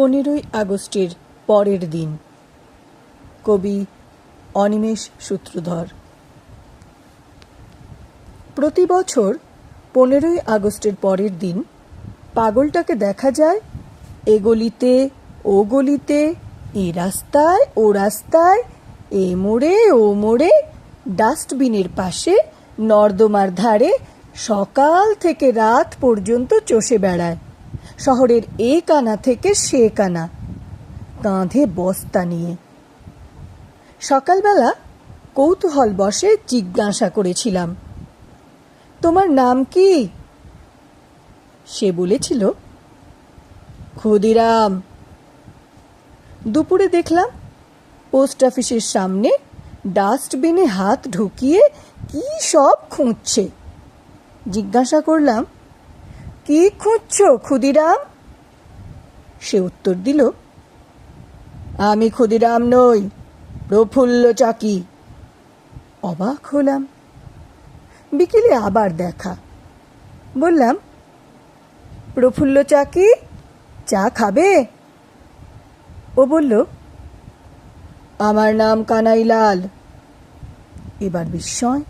পনেরোই আগস্টের পরের দিন। কবি অনিমেষ সূত্রধর। প্রতি বছর পনেরোই আগস্টের পরের দিন পাগলটাকে দেখা যায় এ গলিতে, ও গলিতে, এ রাস্তায়, ও রাস্তায়, এ মোড়ে, ও মোড়ে, ডাস্টবিনের পাশে, নর্দমার ধারে সকাল থেকে রাত পর্যন্ত চষে বেড়ায়। শহরের এ কানা থেকে সে কানা, কাঁধে বস্তা নিয়ে। সকালবেলা কৌতূহল বসে জিজ্ঞাসা করেছিলাম, তোমার নাম কি? সে বলেছিল, ক্ষুদিরাম। দুপুরে দেখলাম, পোস্ট অফিসের সামনে ডাস্টবিনে হাত ঢুকিয়ে কি সব খুঁজছে। জিজ্ঞাসা করলাম কি খুঁজছো, ক্ষুদিরাম? সে উত্তর দিল, আমি ক্ষুদিরাম নই, প্রফুল্ল চাকি। অবাক হলাম। বিকেলে আবার দেখা। বললাম, প্রফুল্ল চাকি, চা খাবে? ও বলল, আমার নাম কানাইলাল। এবার বিস্ময়।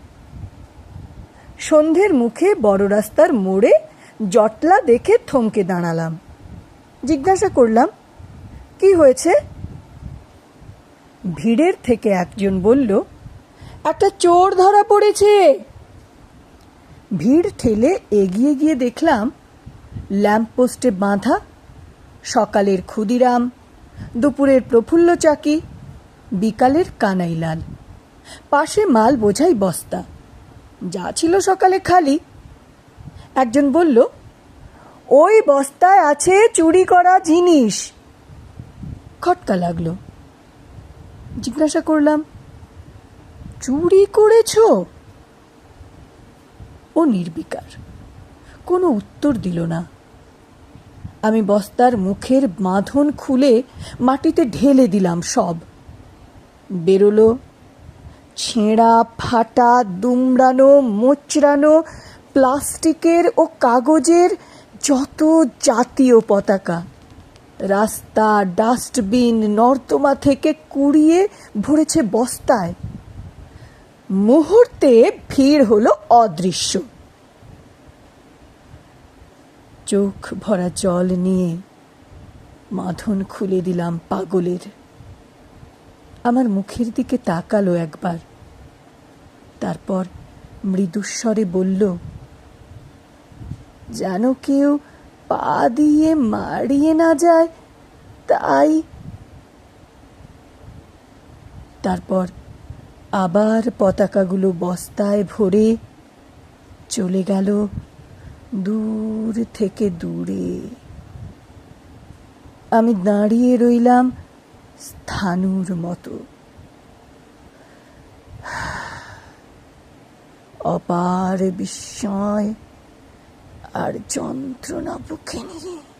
সন্ধ্যের মুখে বড় রাস্তার মোড়ে জটলা দেখে থমকে দাঁড়ালাম। জিজ্ঞাসা করলাম কি হয়েছে? ভিড়ের থেকে একজন বলল একটা চোর ধরা পড়েছে! ভিড় ঠেলে এগিয়ে গিয়ে দেখলাম ল্যাম্পপোস্টে বাঁধা সকালের ক্ষুদিরাম দুপুরের প্রফুল্ল চাকি বিকালের কানাইলাল। পাশে মাল বোঝাই বস্তা। যা ছিল সকালে খালি একজন বলল, ওই বস্তায় আছে চুরি করা জিনিস। খটকা লাগল। জিজ্ঞাসা করলাম, চুরি করেছ? ও নির্বিকার, কোনো উত্তর দিল না। আমি বস্তার মুখের বাঁধন খুলে মাটিতে ঢেলে দিলাম সব। বেরোলো, ছেঁড়া, ফাটা, দুমড়ানো, মোচড়ানো প্লাস্টিকের ও কাগজের যত জাতীয় পতাকা, রাস্তা, ডাস্টবিন, নর্দমা থেকে কুড়িয়ে ভরেছে বস্তায়। মুহূর্তে ভিড় হলো অদৃশ্য। চোখ ভরা জল নিয়ে মাধন খুলে দিলাম পাগলের। আমার মুখের দিকে তাকালো একবার। তারপর মৃদুস্বরে বলল যেন কেউ পা দিয়ে মারিয়ে না যায়। তাই তারপর আবার পতাকাগুলো বস্তায় ভরে চলে গেল দূর থেকে দূরে। আমি দাঁড়িয়ে রইলাম স্থানুর মতো। অপার বিস্ময় আর যন্ত্রণা বুকে নিয়ে।